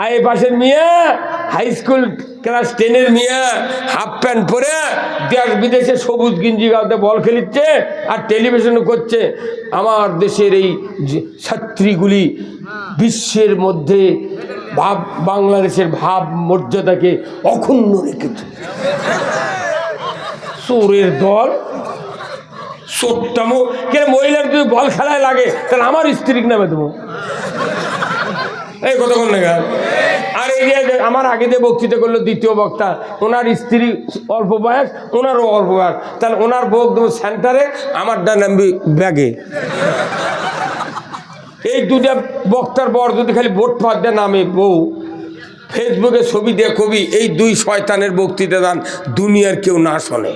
আর এই পাশের মিয়া high school class টেনের মিয়া হাফ প্যান্ট পরে দেশ বিদেশে সবুজ গিঞ্জি গাঁতে বল খেলিচ্ছে আর টেলিভিশন করছে। আমার দেশের এই ছাত্রীগুলি বিশ্বের মধ্যে ভাব, বাংলাদেশের ভাব মর্যাদাকে অক্ষুণ্ণ রেখেছে। চোরের দল চোরটামো কে মহিলার যদি বল খেলায় লাগে, তাহলে আমার স্ত্রীর নামে দেবো। এই কতক্ষণ না আর এই যে আমার আগে যে বক্তৃতা করল দ্বিতীয় বক্তা, ওনার স্ত্রী অল্প বয়স, ওনারও অল্প বয়স। তাহলে ওনার বউ দেবো সেন্টারে, আমার ডান আমি ব্যাগে। এই দুটা বক্তার বর যদি খালি ভোট ফাঁদ নামে বউ, ফেসবুকে ছবি দিয়ে কবি, এই দুই শয়তানের বক্তৃতা দান, দুনিয়ার কেউ না শোনে।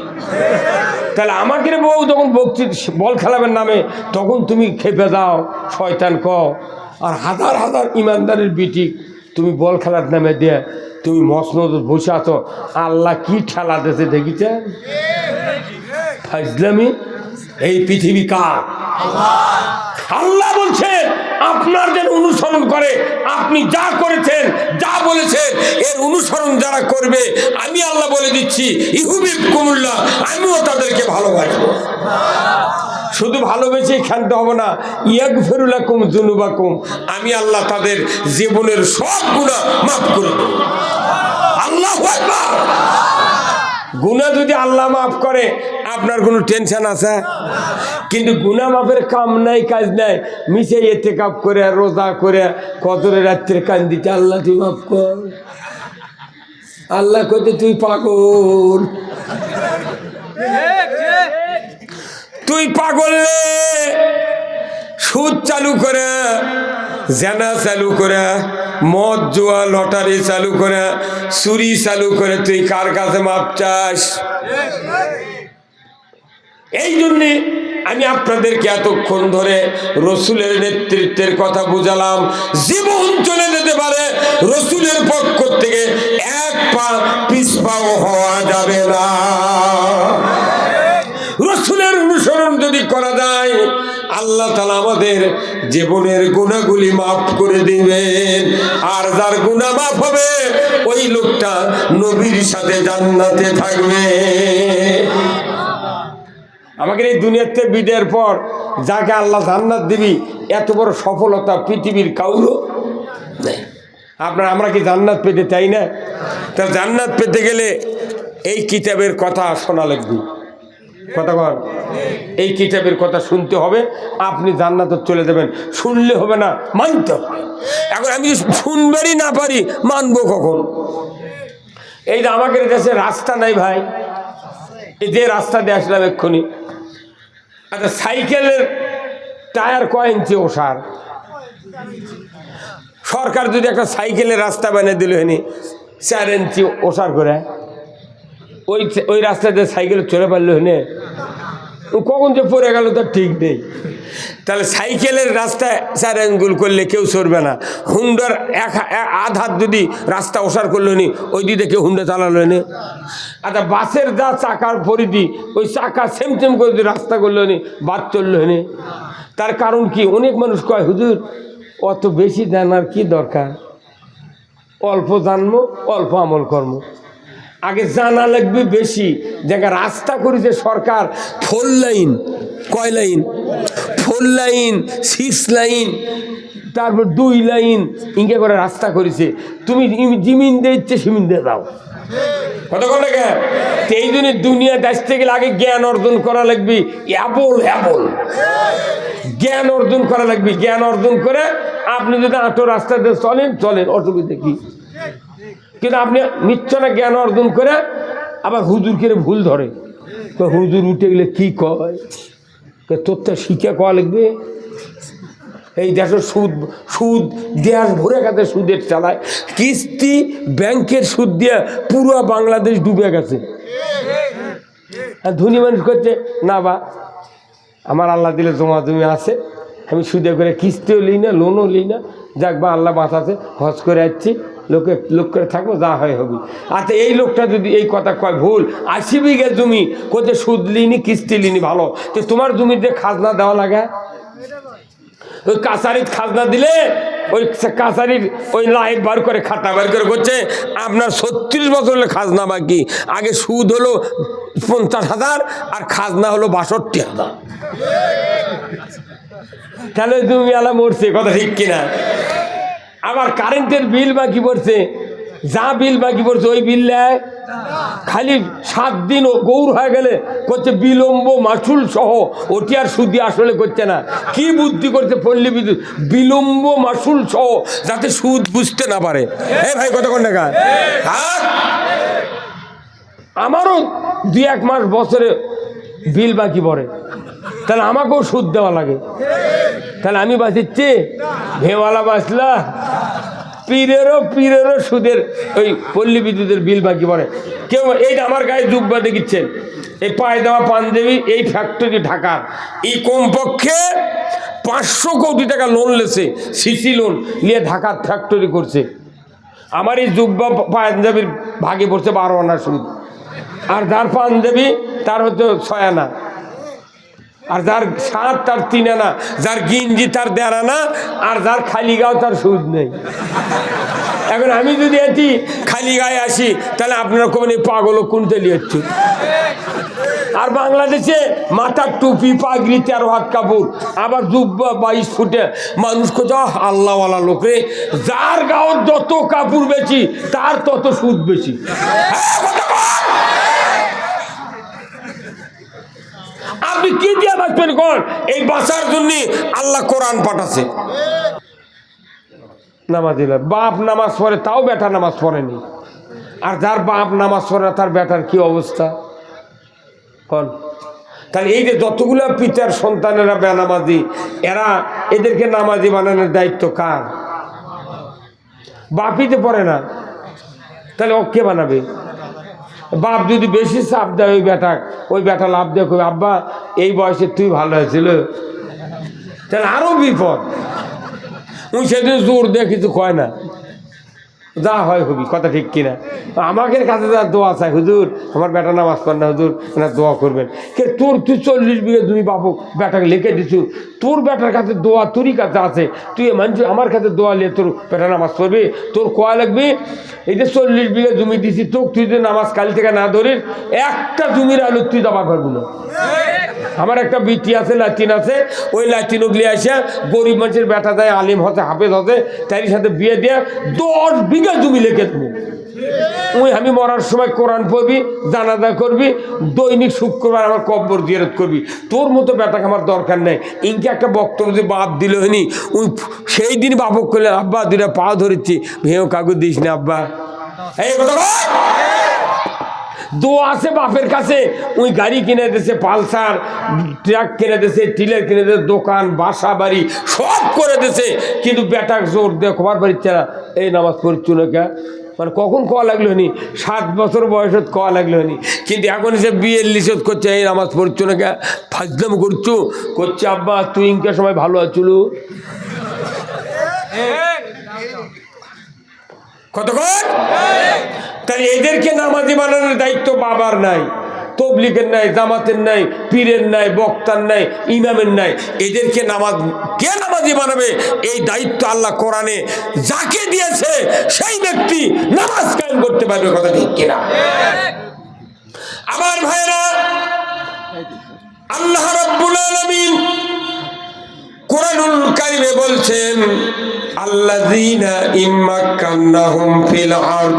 তাহলে আমাকে বউ যখন বক্তৃতা, বল খেলাবেন নামে, তখন তুমি খেপে দাও শয়তান ক আর হাজার হাজার ইমানদারের বিটি, তুমি বল খেলার নামে দিয়ে, তুমি মসনদ বসে আছো, আল্লাহ কি ঠেলা দেশে দেখিছেন ফাইজলামি, এই পৃথিবী কার? আল্লাহ বলছেন আপনার যেন অনুসরণ করে, আপনি যা করেছেন, যা বলেছেন, এর অনুসরণ যারা করবে, আমি আল্লাহ বলে দিচ্ছি ইহুবিব কুমুল্লাহ আমিও তাদেরকে ভালোবাসবো। শুধু ভালোবেসেই খেলতে হবে না ইয়াক ফেরুলাকুম জুনুবাকুম আমি আল্লাহ তাদের জীবনের সব গুণা মাফ করে আল্লাহ গুণা যদি আল্লাহ মাফ করে, আপনার কোনো টেনশন আছে? কিন্তু গুণা মাফের কাম নাই, কাজ নাই, মিশে এতে কাপ করে, রোজা করে কতরে রাত্রে কান দিতে আল্লাহ তুই মাফ কর। আল্লাহ কইতে তুই পাগল। তুই পাগললে সুদ চালু করে, জেনা চালু করে, মদ জোয়া, লটারি চালু করে, চুরি চালু করে, তুই কার কাছে মাপ চাস? এই জন্যে আমি আপনাদেরকে এতক্ষণ ধরে রসুলের নেতৃত্বের কথা বুঝালাম। জীবন চলে যেতে পারে, রসুলের পক্ষ থেকে এক পা পিছপাও হওয়া যাবে না। আল্লাহ তালা আমাদের জীবনের গুণাগুলি মাফ করে দিবেন। আর যার গুণা মাফ হবে, ওই লোকটা নবীর সাথে জান্নাতে থাকবে। আমাকে এই দুনিয়াতে বিদের পর যাকে আল্লাহ জান্নাত দিবি, এত বড় সফলতা পৃথিবীর কাউরও আপনার, আমরা কি জান্নাত পেতে চাই না? তা জান্নাত পেতে গেলে এই কিতাবের কথা শোনা লাগবে। কথা কর এই কিতাবের কথা শুনতে হবে, আপনি জান্নাতে চলে যাবেন। শুনলে হবে না, মানতে হবে। এখন আমি শুনবারই না পারি, মানবো কখন? এই যে আমাদের দেশে রাস্তা নাই ভাই। এই যে রাস্তা দিয়ে আসলাম এক্ষুনি। আচ্ছা সাইকেলের টায়ার কয় ইঞ্চি ওষার? সরকার যদি একটা সাইকেলের রাস্তা বানিয়ে দিল হেনি চার ইঞ্চি ওষার করে। ওই ওই রাস্তা দিয়ে সাইকেল চলে পারল হনে ও কখন যে পড়ে গেল তার ঠিক নেই। তাহলে সাইকেলের রাস্তায় চার আঙ্গুল করলে কেউ সরবে না। হুন্ডার এক আধ হাত যদি রাস্তা ওষার করল নি, ওই দিকে কেউ হুন্ডা চালালো নি। আচ্ছা বাসের যা চাকার পরিধি, ওই চাকা সেম সেম করে যদি রাস্তা করল নি, বাদ চলল নি। তার কারণ কি? অনেক মানুষ কয়, হুজুর, অত বেশি জানার কি দরকার? অল্প জানব, অল্প আমল কর্ম আগে জানা লাগবে বেশি। জায়গা রাস্তা করেছে সরকার, ফোর লাইন, কয় line? Four line, six line, তারপর দুই লাইন ইঙ্গে করে রাস্তা করেছে। তুমি জিমিন দিয়ে ইচ্ছে সিমিন দিয়ে দাও। কতক্ষণ লাগে এই জন্য দুনিয়া দেশ থেকে আগে জ্ঞান অর্জন করা লাগবে। Able able. জ্ঞান অর্জন করা লাগবে। জ্ঞান অর্জন করে আপনি যদি আটো রাস্তা দিয়ে চলেন চলেন। অসুবিধা কি? কিন্তু আপনি নিচ্ছনা জ্ঞান অর্জন করে আবার হুজুর করে ভুল ধরে। তো হুজুর উঠে গেলে কী কয়? তোর তো শিখে কয়া লাগবে এই দেশের সুদ সুদ দেশ ভরে গেছে, সুদের চালায়। কিস্তি ব্যাংকের সুদ দিয়ে পুরো বাংলাদেশ ডুবে গেছে। আর ধনী মানুষ করছে, না বা, আমার আল্লাহ দিলে জমা জমি আছে, আমি সুদে করে কিস্তিও লিই না, লোনও লিই না। যাক বা, আল্লাহ বাঁচাছে, হজ করে যাচ্ছি লোকে লোক করে থাকব, যা হয় হবে। আচ্ছা এই লোকটা যদি এই কথা কয়, ভুল। আশি বিঘে জমি কোথায় সুদ লিনি, কিস্তি লিনি, ভালো। তো তোমার জমিতে খাজনা দেওয়া লাগে? ওই কাছারির খাজনা দিলে ওই কাছারির ওই লাইট বার করে, খাতা বার করে করছে আপনার ছত্রিশ বছর হলে খাজনা বাকি। আগে সুদ হলো পঞ্চাশ হাজার, আর খাজনা হলো বাষট্টি হাজার। তাহলে তুমি আলা মরছে, কথা ঠিক কিনা? আবার কারেন্টের বিল বাকি পড়ছে, যা বিল বাকি পড়ছে ওই বিল নেয় খালি সাত দিন গৌর হয়ে গেলে করছে বিলম্ব, মাসুল সহ, ওটি আর সুদি আসলে করছে না। কি বুদ্ধি করছে পল্লী বিদ্যুৎ? বিলম্ব, মাসুল সহ, যাতে সুদ বুঝতে না পারে। এ ভাই কতক্ষণ টাকা? হ্যাঁ আমারও দুই এক মাস বছরে বিল বাকি পড়ে। তাহলে আমাকেও সুদ দেওয়া লাগে। তাহলে আমি বাঁচিচ্ছি? ভেওয়ালা বাঁচলা। পীরেরও পীরেরও সুদের ওই পল্লী বিদ্যুতের বিল বাকি পড়ে। কেউ এইটা আমার গায়ে জুব্বা দেখিচ্ছেন? এই পায়ে দেওয়া পাঞ্জাবি এই ফ্যাক্টরি ঢাকার এই কমপক্ষে পাঁচশো কোটি টাকা লোন লেছে সিসি লোন নিয়ে ঢাকার ফ্যাক্টরি করছে। আমার এই জুব্বা পাঞ্জাবির ভাগে পড়ছে বারো আনা সুদ। আর যার পাঞ্জাবি তার হচ্ছে ছয় আনা। আর যার সাত তার তিন আনা, যার গিঞ্জি তার দেড় আনা, আর যার খালি গাও তার সুদ নেই। এখন আমি যদি এটি খালি গায়ে আসি, তাহলে আপনারা কোন পাগল কোনতে লিয়েছি আর বাংলাদেশে মাথার টুপি, পাগড়ি, তেরো হাত কাপড়, আবার জুব্বা বাইশ ফুটে, মানুষ কোথাও আল্লাহওয়ালা লোকে যার গাওর যত কাপড় বেশি, তার তত সুদ বেশি হ্যাঁ, কথা বল। আপনি কি দিয়ে বাঁচবেন কোন? এই বাঁচার জন্য আল্লাহ কোরআন পাঠাছে। নামাজ বাপ নামাজ পড়ে, তাও বেটা নামাজ পড়েনি। আর যার বাপ নামাজ পড়ে তার বেটার কি অবস্থা? কোন? তাহলে এই যে যতগুলো পিতার সন্তানেরা বেনামাজি, এরা এদেরকে নামাজি বানানোর দায়িত্ব কার? বাপই তো পড়ে না। তাহলে ও কে বানাবে? বাপ যদি বেশি চাপ দেয় ওই বেটা ওই বেটা লাভ দিয়ে আব্বা এই বয়সে তুই ভালো হয়েছিল? তাহলে আরও বিপদ। উনি সেদিন জোর দিয়ে কিছু কয় না। যা হয় হবি, কথা ঠিক কিনা। আমাকে কাছে যা দোয়া চাই, হুজুর, আমার বেটা নামাজ পড় না, হুজুর না দোয়া করবেন। কে তোর তুই চল্লিশ বিঘে তুমি বাবু, বেটাকে লিখে দিছু। তোর বেটার কাছে দোয়া, তোরই কাছে আছে। তুই মানুষ, আমার কাছে দোয়া নিয়ে তোর বেটা নামাজ পড়বি। তোর কয়া লাগবে? এই যে চল্লিশ বিঘে জমি দিছি, তোকে তুই যদি নামাজ কাল থেকে না ধরিস, একটা জমির আলু তুই দাবা করবি না। আমার একটা বিটি আছে, লাতিন আছে। ওই লাতিন উগলি আসে গরিব মানুষের বেটা দেয়, আলিম হতে, হাফেজ হতে তারই সাথে বিয়ে দিয়ে দশ বিঘা জমি লেখে দেবো। ওই আমি মরার সময় কোরআন পড়বি, জানাজা করবি, দৈনিক শুক্রবার আমার কব্বর জিয়ারত করবি। তোর মতো বেটাকে আমার দরকার নেই। ইনকে একটা বক্তব্য যদি বাপ দিল হয়নি ওই সেই দিন বাপক করলেন, আব্বা দুটা পা ধরেছি। ভেও কাগজ দিস না, আব্বা। এই কথা। দোয়া আছে বাপের কাছে। ওই গাড়ি কিনে দিয়েছে পালসার ট্রাক কিনে দিয়েছে টিলার কিনে দিয়েছে দোকান বাসা বাড়ি সব করে দিয়েছে। কিন্তু বেটা জোর দিয়ে খবর পারিচ্ছে না এই নামাজ পড়ছো না কে মানে কখন কোয়া লাগল নি সাত বছর বয়সত কোয়া লাগল নি কিন্তু এখন সে বিয়ের লিসত করছে এই নামাজ পড়ছো না কে ফাজলাম করছ। করছে আব্বা তুই ইনকে সময় ভালো আছিল কতক্ষণ তাহলে এদেরকে নামাজি বানানোর দায়িত্ব বাবার নাই, তবলিগের নাই, জামাতের নাই, পীরের নাই, বক্তার নাই, ইমামের নাই। এদেরকে নামাজ, কে নামাজি বানাবে? এই দায়িত্ব আল্লাহ কোরআনে যাকে দিয়েছে, সেই ব্যক্তি নামাজ কায়েম করতে পারবে কথা ঠিক কিনা? আমার ভাইরা আল্লাহ রাব্বুল আলামিন কোরআনুল কারিমে বলছেন, আল্লাযীনা ইম্মাক্কান্নাহুম ফিল আরদ।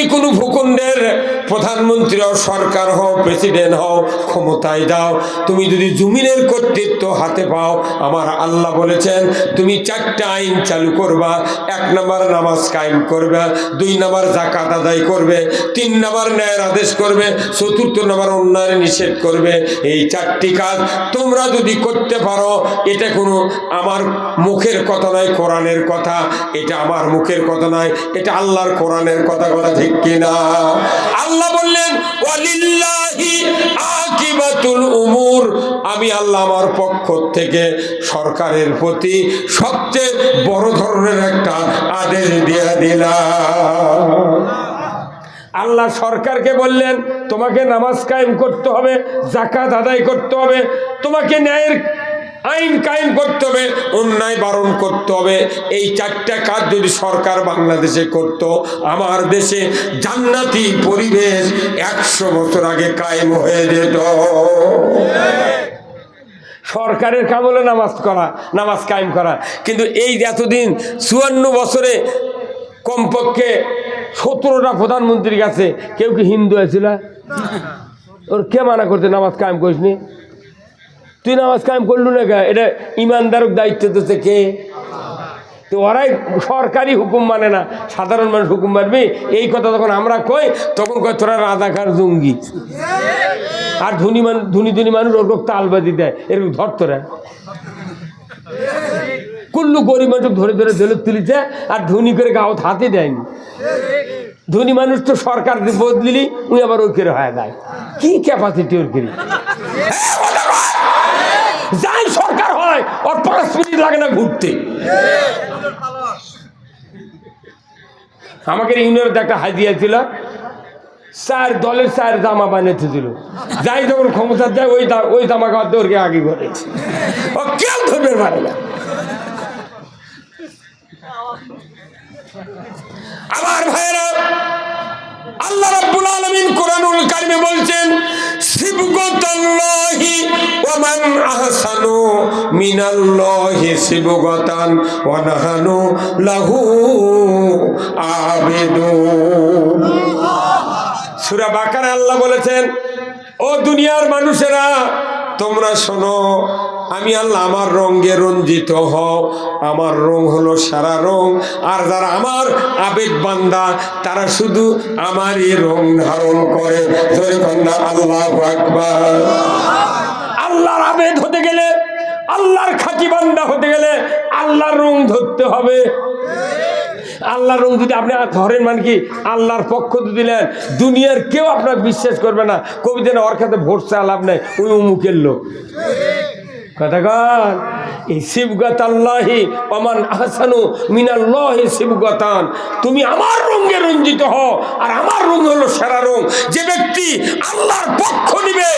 তুমি কোনো ভূখণ্ডের প্রধানমন্ত্রী হও, সরকার হও, প্রেসিডেন্ট হও, ক্ষমতায় যাও। তুমি যদি জমিনের কর্তৃত্ব হাতে পাও, আমার আল্লাহ বলেছেন, তুমি চারটা আইন চালু করবা। এক নম্বর নামাজ কায়েম করবে, দুই নম্বর জাকাত আদায় করবে, তিন নম্বর ন্যায়ের আদেশ করবে, চতুর্থ নাম্বার অন্যায় নিষেধ করবে। এই চারটি কাজ তোমরা যদি করতে পারো, এটা কোনো আমার মুখের কথা নয়, কোরআনের কথা। এটা আমার মুখের কথা নয়, এটা আল্লাহর কোরআনের কথা কথা ঠিক কিনা? আল্লাহ বললেন আমি আল্লাহ আমার পক্ষ থেকে সরকারের প্রতি সবচেয়ে বড় ধরনের একটা আদেশ দিয়ে দিলাম। আল্লাহ সরকারকে বললেন, তোমাকে নামাজ কায়েম করতে হবে জাকাত আদায় করতে হবে। তোমাকে ন্যায়ের আইন কায়েম করতে হবে অন্যায় বারণ করতে হবে। এই চারটা কাজ যদি সরকার বাংলাদেশে করত আমার দেশে জান্নাতি পরিবেশ একশো বছর আগে কায়েম হয়ে যেত। সরকারের কাম হলো নামাজ করা নামাজ কায়েম করা। কিন্তু এই এতদিন চুয়ান্ন বছরে কমপক্ষে সতেরোটা প্রধানমন্ত্রীর কাছে কেউ কি হিন্দু আছিল ওর কে মানা করতে নামাজ কায়েম করিসনি? তুই নামাজ কায়েম করলু না কে? এটা ইমানদারক দায়িত্ব দিতে কে? তো ওরাই সরকারি হুকুম মানে না, সাধারণ মানুষ হুকুম মানবি। এই কথা যখন আমরা কই, তখন কয় তোরা রাজাকার জঙ্গি। আর ধনী মানুষ ধনী ধনী মানুষ ওর তালবাজি দেয়। এরকম ধর তোরা। কুল্লু গরিব মানুষ ধরে ধরে দলে তুলিছে, আর ধনী করে গাও হাতে দেয়নি। ধনী মানুষ তো সরকার বদলিলি, উনি আবার ওই করে হয়ে যায়। কি ক্যাপাসিটি ওর করি? যাই সরকার হয়, ওর পাঁচ মিনিট লাগে না ঘুরতে। আমাকে ইউনিয়নের একটা হাজিয়া ছিল চার দলের চার জামা বানিয়েছে ছিল যাই যখন ক্ষমতা যায় ওই ওই জামা কাপড় ওরকে আগে করে ও কেউ ধরবে পারে না। আমার ভাইরা আল্লাহ রাব্বুল আলামিন কোরআনুল কারিমে বলছেন আহসানু মিনাল্লাহি সিবগতান ওয়া নাহানু লাহু আবিদুন সূরা বাকারা আল্লাহ বলেছেন, ও দুনিয়ার মানুষেরা, তোমরা শোনো, আমি আল্লাহ আমার রঙে রঞ্জিত হও। আমার রং হলো সারা রং। আর যারা আমার আবেগ বান্দা, তারা শুধু আমারই রং ধারণ করে। আল্লাহ আকবার। আল্লাহর আবেদ হতে গেলে আল্লাহর খাঁটি বান্দা হতে গেলে আল্লাহর রং ধরতে হবে। আল্লাহর রং যদি আপনি ধরেন মানে কি, আল্লাহর পক্ষ দিলেন দুনিয়ার কেউ আপনার বিশ্বাস করবে না। কবিতা না ওর খাতে চাওয়া লাভ নেই ওই অমুকের লোক। কথা কন? এই শিবগতাল্লাহি অমান আহসানু মিনাল্লাহি শিবগতান তুমি আমার রঙে রঞ্জিত হও, আর আমার রঙ হলো সেরা রঙ। যে ব্যক্তি আল্লাহর পক্ষ নিবে,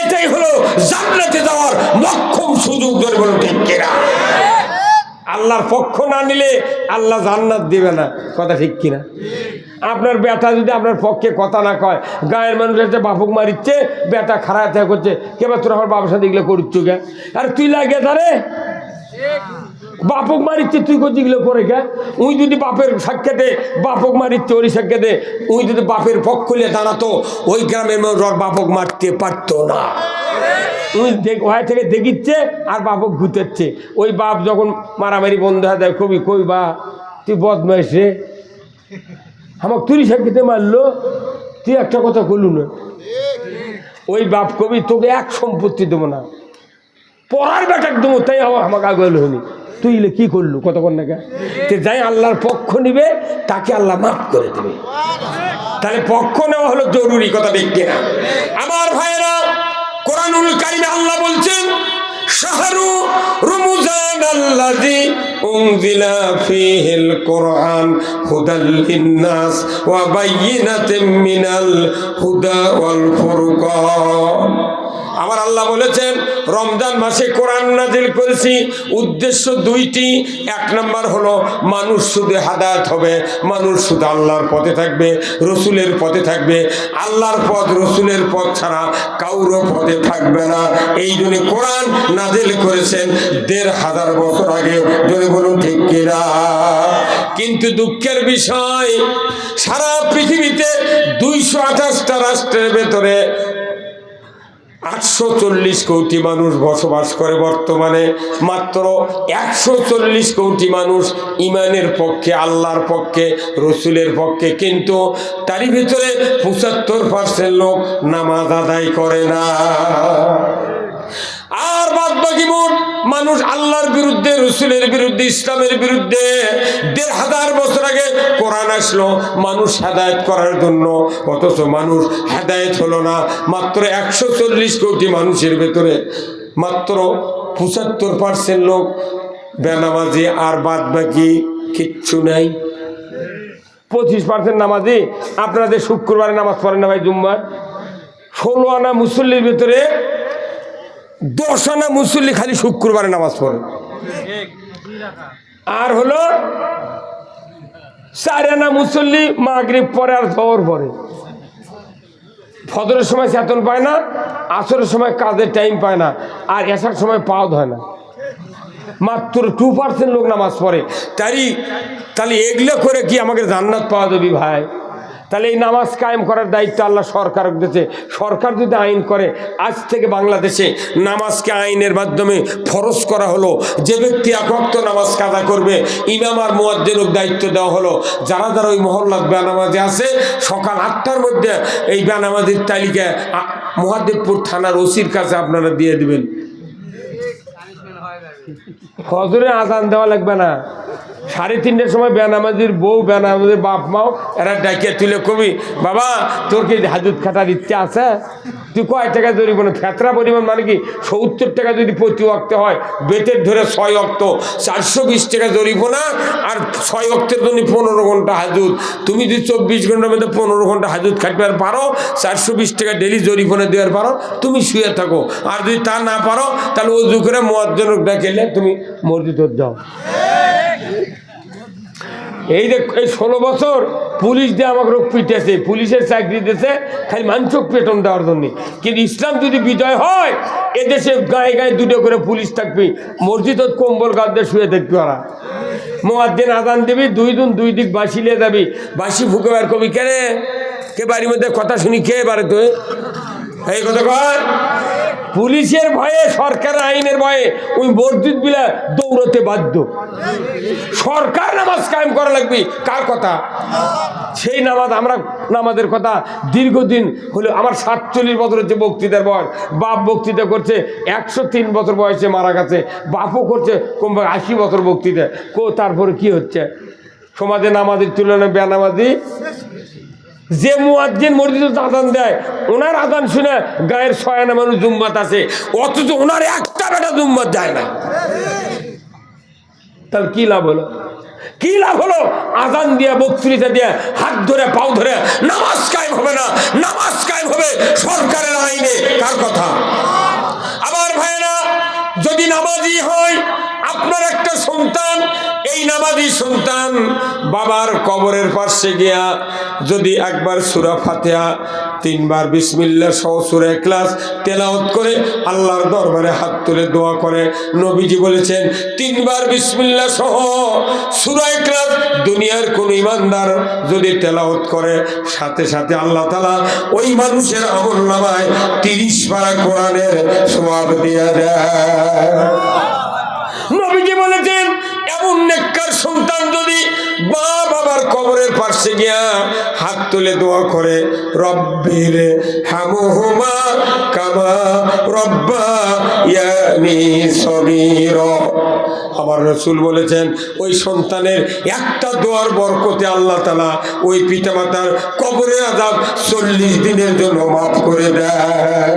এটাই হলো জান্নাতে যাওয়ার মক্ষম সুযোগ ধরে ঠিক কিনা? আল্লাহর পক্ষ না নিলে আল্লাহ জান্নাত দিবে না। কথা ঠিক কিনা? আপনার বেটা যদি আপনার পক্ষে কথা না কয়, গায়ের মানুষ এসে বাফুক মারিচ্ছে, বেটা খারাপ করছে কেবার তোর আমার বাবার সাথে এগুলো করছ আর তুই লাগে তারে? বাপক মারিচ্ছে তুই করছি এগুলো করে কে? উই যদি বাপের সাক্ষাতে বাপক মারিচ্ছে ওই সাক্ষাতে উই যদি বাপের পক্ষ নিয়ে দাঁড়াতো, ওই গ্রামের মানুষ বাপক মারতে পারতো না। উনি থেকে দেখিচ্ছে আর বাপক ঘুতেচ্ছে ওই বাপ যখন মারামারি বন্ধ হয়ে যায়, কবি, কই বা, তুই বদমাইশ রে। আমাকে তুই সাক্ষীতে মারলো, তুই একটা কথা করলু না। ওই বাপ কবি, তোকে এক সম্পত্তি দেবো না। পড়ার বেটাক দেবো, তাই আমাকে আগে হয়নি তুই কি করলু? কতক্ষণ না তে যাই আল্লাহর পক্ষ নিবে, তাকে আল্লাহ মাফ করে দেবে। তাহলে পক্ষ নেওয়া হলো জরুরি কথা দেখতে না আমার ভাইয়েরা, কোরআনুল কারিমে আল্লাহ বলছেন, শাহরু রমজান হুদাল লিন্নাস ওয়া বাইয়িনাতিন মিনাল হুদা ওয়াল ফুরকান। আমার আল্লাহ বলেছেন, রমজান মাসে কোরআন নাজিল করেছি। উদ্দেশ্য দুইটি। এক নম্বর হলো, মানুষ শুধু হাদায়াত হবে, মানুষ শুধু আল্লাহর পথে থাকবে, রসুলের পথে থাকবে। আল্লাহর পথ রসুলের পথ ছাড়া কাউরো পথে থাকবে না। এই জন্য কোরআন নাজিল করেছেন দেড় হাজার বছর আগে। যদি বলুন, ঠিক কিনা? কিন্তু দুঃখের বিষয়, সারা পৃথিবীতে দুইশো আঠাশটা রাষ্ট্রের ভেতরে আটশো চল্লিশ কোটি মানুষ বসবাস করে বর্তমানে, মাত্র একশো চল্লিশ কোটি মানুষ ইমানের পক্ষে, আল্লাহর পক্ষে, রসুলের পক্ষে, কিন্তু তারই ভিতরে পঁচাত্তর পার্সেন্ট লোক নামাজ আদায় করে না। আর বাদ বাকি মোট মানুষ আল্লাহর বিরুদ্ধে, রসুলের বিরুদ্ধে, ইসলামের বিরুদ্ধে দেড় হাজার বছর আগে কোরআন আসলো মানুষ হেদায়ত করার জন্য। অথচ মানুষ হেদায়ত হলো না। মাত্র একশো চল্লিশ কোটি মানুষের ভেতরে মাত্র পঁচাত্তর পার্সেন্ট লোক বেনামাজি আর বাদ বাকি কিচ্ছু নাই। পঁচিশ পার্সেন্ট নামাজি। আপনাদের শুক্রবারে নামাজ পড়েন না ভাই, জুম্মার? ষোলো আনা মুসল্লির ভিতরে দশ আনা মুসল্লি খালি শুক্রবারে নামাজ পড়ে। আর হলো, চার আনা মুসল্লি মাগরিব পরে আর জহর পরে। ফজরের সময় চেতন পায় না, আসরের সময় কাজের টাইম পায় না, আর এসার সময় পাও হয় না। মাত্র টু পার্সেন্ট লোক নামাজ পড়ে। তারই তাহলে এগুলো করে কি আমাকে জান্নাত পাওয়া যাবে ভাই? তাহলে এই নামাজ কায়েম করার দায়িত্ব আল্লাহ সরকার দিয়েছে। সরকার যদি আইন করে আজ থেকে বাংলাদেশে নামাজকে আইনের মাধ্যমে ফরজ করা হলো যে ব্যক্তি একক্ত নামাজ কাদা করবে ইমাম আর মোয়াজ্জেনুক দায়িত্ব দেওয়া হলো। যারা যারা ওই মহল্লার বেনামাজে আছে সকাল আটটার মধ্যে এই বেনামাজির তালিকা মহাদেবপুর থানার ওসির কাছে আপনারা দিয়ে দেবেন। ফজরে আজান দেওয়া লাগবে না। সাড়ে তিনটের সময় বেনামাজির বউ, বেনামাজির বাপ মাও, এরা ডাকিয়ে তুলে কবি, বাবা, তোর কি হাজুত খাটার ইচ্ছে আছে? তুই কয় টাকা জরিব না ফেতরা পরিমাণ মানে কি? সত্তর টাকা যদি প্রতি অক্তে হয়, বেতের ধরে ছয় অক্ত চারশো বিশ টাকা জরিব না আর ছয় অক্তের জন্য পনেরো ঘণ্টা হাজুত। তুমি যদি চব্বিশ ঘণ্টার মধ্যে পনেরো ঘণ্টা হাজুত খাটবে আর পারো, চারশো বিশ টাকা ডেলি জরিপনে দেওয়ার পারো, তুমি শুয়ে থাকো। আর যদি তা না পারো, তাহলে অজু করে মোয়াজ্জনক ডাকেলে তুমি মসজিদ যাও। এই যে এই ষোলো বছর পুলিশ দিয়ে আমাকে রোগ পিটেছে পুলিশের চাকরি দিয়েছে খালি মানচক পেটন দেওয়ার জন্য। কিন্তু ইসলাম যদি বিজয় হয়, এদেশে গায়ে গায়ে দুটো করে পুলিশ থাকবে মসজিদ কম্বল গাদ্দে শুয়ে দেখবে ওরা। মোয়াদ্দিন আদান দিবি, দুই দিন দুই দিক বাসিলে যাবি। বাসি ফুকে বার কবি কেন কে বাড়ির মধ্যে কথা শুনি কে বারে তুই? এই কথা কর। পুলিশের ভয়ে, সরকার আইনের ভয়ে ওই মসজিদ বিলা দৌড়তে বাধ্য। সরকার নামাজ কায়েম করা লাগবে। কার কথা? সেই নামাজ আমরা, নামাজের কথা দীর্ঘদিন হলো আমার সাতচল্লিশ বছর হচ্ছে বক্তৃতার বয়স, বাপ বক্তৃতা করছে, একশো তিন বছর বয়সে মারা গেছে, বাপও করছে কমবে আশি বছর বক্তৃতা। কো, তারপরে কি হচ্ছে? সমাজে নামাজের তুলনায় বেনামাজি যে মুয়াজ্জিন মসজিদ আদান দেয়, ওনার আদান শুনে গায়ের ছয়ানা মানুষ জুম্মাত আছে। অথচ ওনার একটা বেটা জুম্মাত যায় না। তাহলে কি লাভ হলো? কি লাভ হলো? আজান দিয়া, বক্তৃতা দিয়া, হাত ধরে, পাও ধরে, নামাজ কায়েম হবে না, নামাজ কায়েম হবে সরকারের আইনে। কার কথা? আবার ভাইরা যদি নামাজি হয় আপনার একটা সন্তান, এই নামাজি সন্তান বাবার কবরের পাশে গিয়া যদি একবার সুরা ফাতেহা, তিনবার বিসমিল্লা সহ সুরা ক্লাস তেলাওত করে আল্লাহর দরবারে হাত তুলে দোয়া করে। নবীজি বলেছেন, তিনবার বিসমিল্লা সহ সুরা ক্লাস দুনিয়ার কোন ইমানদার যদি তেলাওত করে, সাথে সাথে আল্লাহ তালা ওই মানুষের আমল নামায় তিরিশ পারা কোরআনের সমাপ দিয়া দেয়। নবীজি বলেছেন, এমন নেককার সন্তান যদি মা বাবার কবরের পাশে গিয়া হাত তুলে দোয়া করে, রব্বির হামুহুমা কামা রব্বা ইয়ানি সগীর। আমার রসুল বলেছেন, ওই সন্তানের একটা দোয়ার বরকতে আল্লাহ তালা ওই পিতামাতার কবরে আজাব চল্লিশ দিনের জন্য মাফ করে দেয়